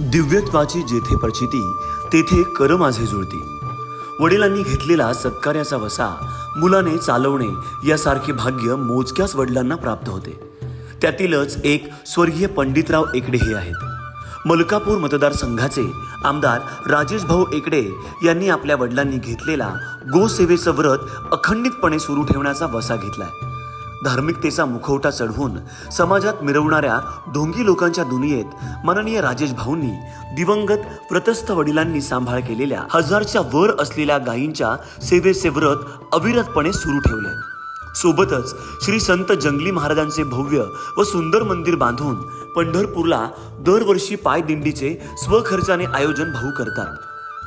दिव्यत्वाची जेथे प्रचिती तेथे कर माझे जुळती. वडिलांनी घेतलेला सत्कार्याचा वसा मुलाने चालवणे यासारखे भाग्य मोजक्याच वडिलांना प्राप्त होते. त्यातीलच एक स्वर्गीय पंडितराव एकडे हे आहेत. मलकापूर मतदारसंघाचे आमदार राजेश भाऊ एकडे यांनी आपल्या वडिलांनी घेतलेला गोसेवेचं व्रत अखंडितपणे सुरू ठेवण्याचा वसा घेतलाय. धार्मिकतेचा मुखवटा चढवून समाजात मिरवणाऱ्या ढोंगी लोकांच्या दुनियेत माननीय राजेश भाऊंनी दिवंगत व्रतस्थ वडिलांनी सांभाळ केलेल्या हजारच्या वर असलेल्या गायींच्या सेवेचे व्रत अविरतपणे सुरू ठेवले. सोबतच श्री संत जंगली महाराजांचे भव्य व सुंदर मंदिर बांधून पंढरपूरला दरवर्षी पायदिंडीचे स्वखर्चाने आयोजन भाऊ करतात.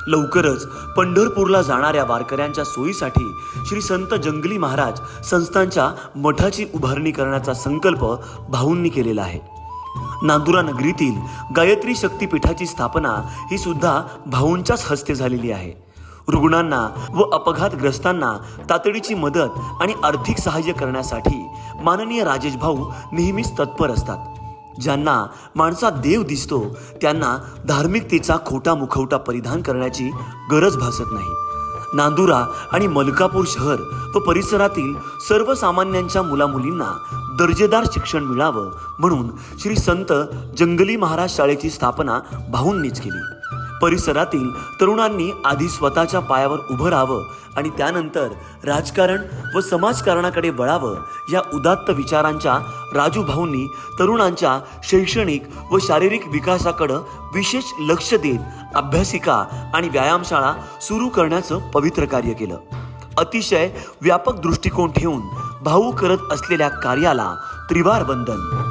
लवकरच पंढरपूरला जाणाऱ्या वारकऱ्यांच्या सोयीसाठी श्री संत जंगली महाराज संस्थांच्या मठाची उभारणी करण्याचा संकल्प भाऊंनी केलेला आहे. नांदुरा नगरीतील गायत्री शक्तीपीठाची स्थापना ही सुद्धा भाऊंच्याच हस्ते झालेली आहे. रुग्णांना व अपघातग्रस्तांना तातडीची मदत आणि आर्थिक सहाय्य करण्यासाठी माननीय राजेश भाऊ नेहमीच तत्पर असतात. ज्यांना माणसात देव दिसतो त्यांना धार्मिकतेचा खोटा मुखवटा परिधान करण्याची गरज भासत नाही. नांदुरा आणि मलकापूर शहर व परिसरातील सर्वसामान्यांच्या मुलामुलींना दर्जेदार शिक्षण मिळावं म्हणून श्री संत जंगली महाराज शाळेची स्थापना भाऊंनीच केली. परिसरातील तरुणांनी आधी स्वतःच्या पायावर उभं राहावं आणि त्यानंतर राजकारण व समाजकारणाकडे वळावं या उदात्त विचारांच्या राजूभाऊंनी तरुणांच्या शैक्षणिक व शारीरिक विकासाकडं विशेष लक्ष देत अभ्यासिका आणि व्यायामशाळा सुरू करण्याचं पवित्र कार्य केलं. अतिशय व्यापक दृष्टिकोन ठेवून भाऊ करत असलेल्या कार्याला त्रिवार बंधन